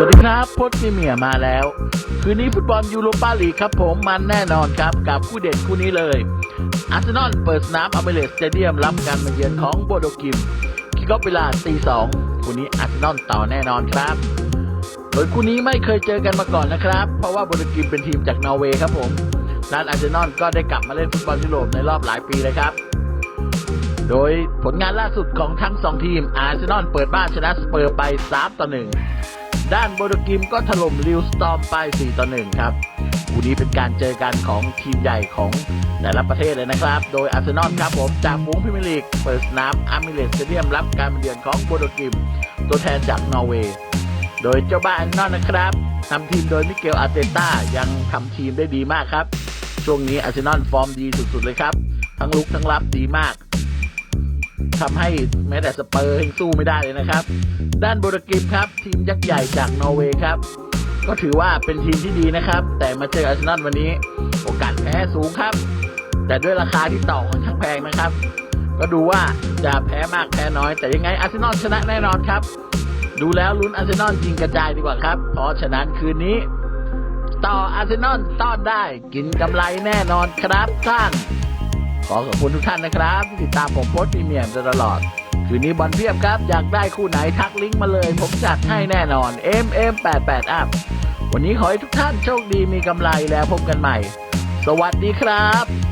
วัสดีครับพจน์มีเมียมาแล้ว คืนนี้ฟุตบอลยูโรปาลีกครับผมมันแน่นอนครับ กับคู่เด่นคู่นี้เลย อาร์เซนอลเปิดสนามอเมเรสสเตเดียมรับการมาเยือนของโบโดกิมคิกอฟเวลาตีสองคู่นี้อาร์เซนอลต่อแน่นอนครับ โดยคู่นี้ไม่เคยเจอกันมาก่อนนะครับ เพราะว่าโบโดกิมเป็นทีมจากนอร์เวย์ครับผมด้านอาร์เซนอลก็ได้กลับมาเล่นฟุตบอลยุโรปในรอบหลายปีเลยครับ โดยผลงานล่าสุดของทั้งสองทีมอาร์เซนอลเปิดบ้านชนะสเปอร์ไป3ต่อ1 ด้านโบโดกิมก็ถล่มลิวสตอมไป 4 ต่อ 1 ครับคู่นี้เป็นการเจอกันของทีมใหญ่ของแต่ละประเทศเลยนะครับ โดยอาร์เซนอลครับผมจากฝูงพรีเมียร์ลีก เปิดสนามอาร์มิเลสเตเดียมรับการมาเยือนของโบโดกิม ตัวแทนจากนอร์เวย์ โดยเจ้าบ้านนอลนะครับนำทีมโดยมิเกลอาร์เตต้ายังทำทีมได้ดีมากครับ ช่วงนี้อาร์เซนอลฟอร์มดีสุดๆเลยครับ ทั้งลุกทั้งรับดีมาก ทำให้แม้แต่สเปอร์ยังสู้ไม่ได้เลยนะครับ ด้านโบรกิมครับทีมยักษ์ใหญ่จากนอร์เวย์ครับ ก็ถือว่าเป็นทีมที่ดีนะครับ แต่มาเจออาร์เซนอลวันนี้ โอกาสแพ้สูงครับ แต่ด้วยราคาที่ต่อค่อนข้างแพงนะครับ ก็ดูว่าจะแพ้มากแพ้น้อย แต่ยังไงอาร์เซนอลชนะแน่นอนครับ ดูแล้วลุ้นอาร์เซนอลยิงกระจายดีกว่าครับ เพราะฉะนั้นคืนนี้ ต่ออาร์เซนอลต้อนได้กินกำไรแน่นอนครับท่าน ขอขอบคุณทุกท่านนะครับ ที่ติดตามผมโพสต์พรีเมียมตลอด คืนนี้บอลเพียบครับ อยากได้คู่ไหนทักลิงก์มาเลย ผมจัดให้แน่นอน MM88 อัพวันนี้ขอให้ทุกท่านโชคดีมีกำไรแล้วพบกันใหม่ สวัสดีครับ